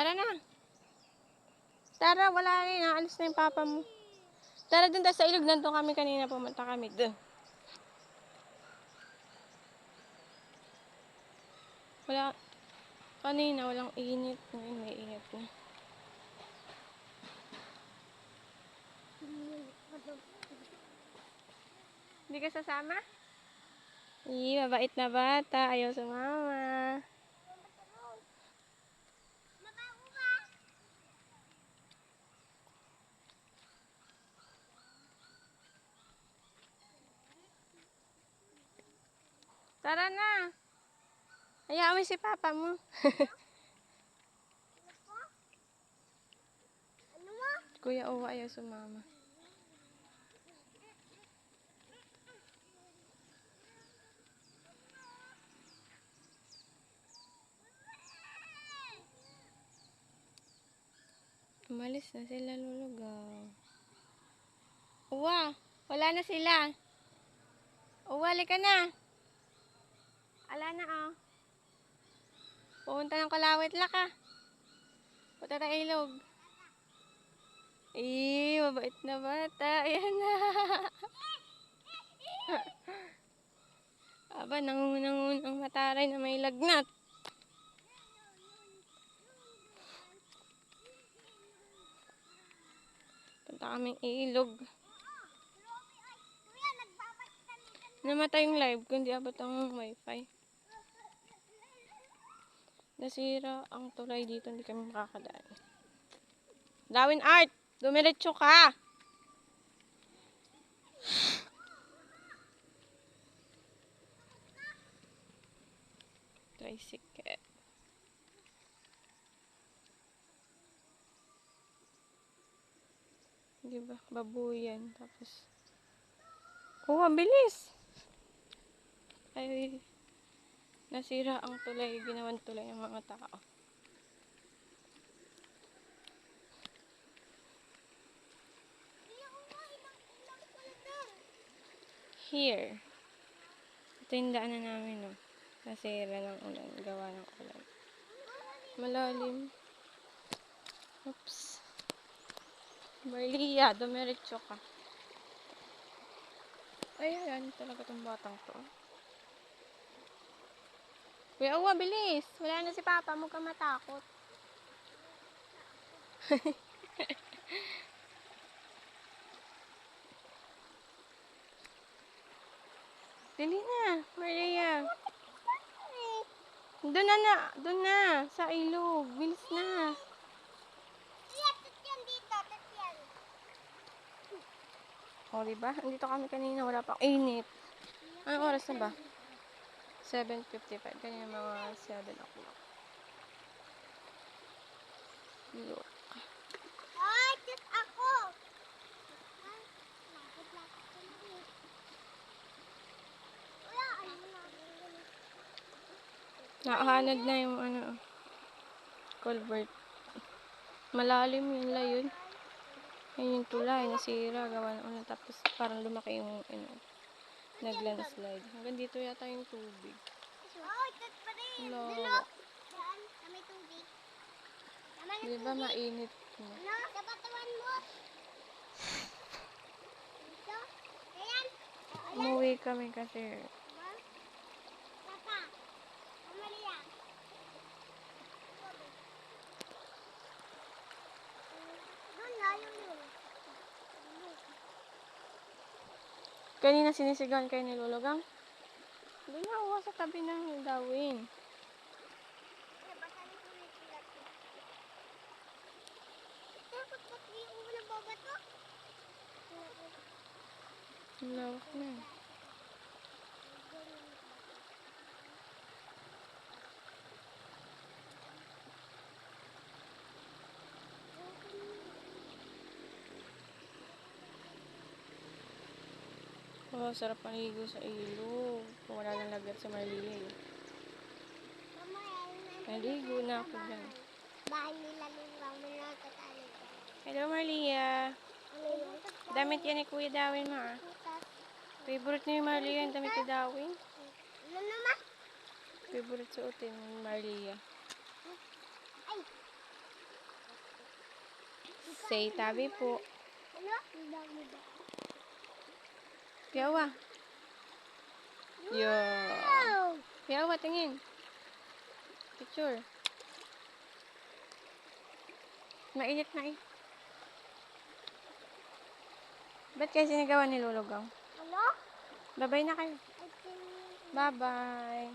Tara na. Tara, wala na yun. Naalis na yung papa mo. Tara dun tayo sa ilog. Nandun kami kanina. Pumunta kami dun. Wala. Kanina, walang init. Ngayon, may init na. Hindi ka sasama? Iyi, mabait na bata. Ayaw sumama. Tara na. Hayaan mo si papa mo. Ano mo? Kuya Owa ayaw sumama. Umalis na sila lulugaw. Uwa, wala na sila. Uwa, ka na. Ala na oh. Pupunta ng kalawit la ka. Punta na ilog. Eh, mabait na bata. Ayan na. Aba, nangunang-unang mataray na may lagnat. Punta kaming ilog. Namatay yung live kundi abot ang wifi. Nasira ang tulay dito, hindi kami makakadaan. Dawin Art! Dumiretso ka! Tricycle. Di ba? Babuyan. Tapos, oh, ang bilis! Ay, nasira ang tulay, ginawan tulay ng mga tao. Here. Ito yung daanan namin, no. Nasira ng ulan, gawa ng ulan. Malalim. Oops. Marlia, dumiretso ka. Ay, ayan talaga tong batang to. Kuya Uwa, bilis! Wala na si Papa, huwag matakot. Dali na, Maria. Doon na na, doon na, sa ilog. Bilis na. O, diba? Andito kami kanina, wala pang init. Anong oras na ba? 7.55. Kanina mga 7 o'clock. Look. Ay, tat ako. Na na? Nakahanad na yung ano, culvert. Malalim yun la yun. Yun yung tulay, nasira, gawa ng ulan. Tapos parang lumaki yung, ano, naglandslide. Hanggang dito yata yung tubig. Ay, tat pa rin. Dulo. Saan? May tubig. Di ba mainit na? Ano? Sa batawan mo. Dito? Ayan. Umuwi kami kasi Diba? Papa. Amalia. Doon, layo yun. Kanina sinisigawan kayo ni na uwa sa tabi ng dawin. Kaya basa ni Kuya sulat ko. Takot ba't di ako nababato? Ang lawak na. Oh, sarap paligo sa ilog. Kung wala nang lagat sa. Mamaya, yun na. Ako dyan. Bahay nila mo na katali. Hello. Ano yun? Damit yan ni Kuya Dawin mo ah. Favorite ni Marliya yung damit ni Dawin. Ano naman? Favorite suotin ni Marliya. Ay, Say tabi po. Ano? Yeah. Wow! Piyawa, tingin. Picture. Mainit na eh. Ba't kayo sinigawan ni Lulugaw? Ano? Babay na kayo. Bye-bye.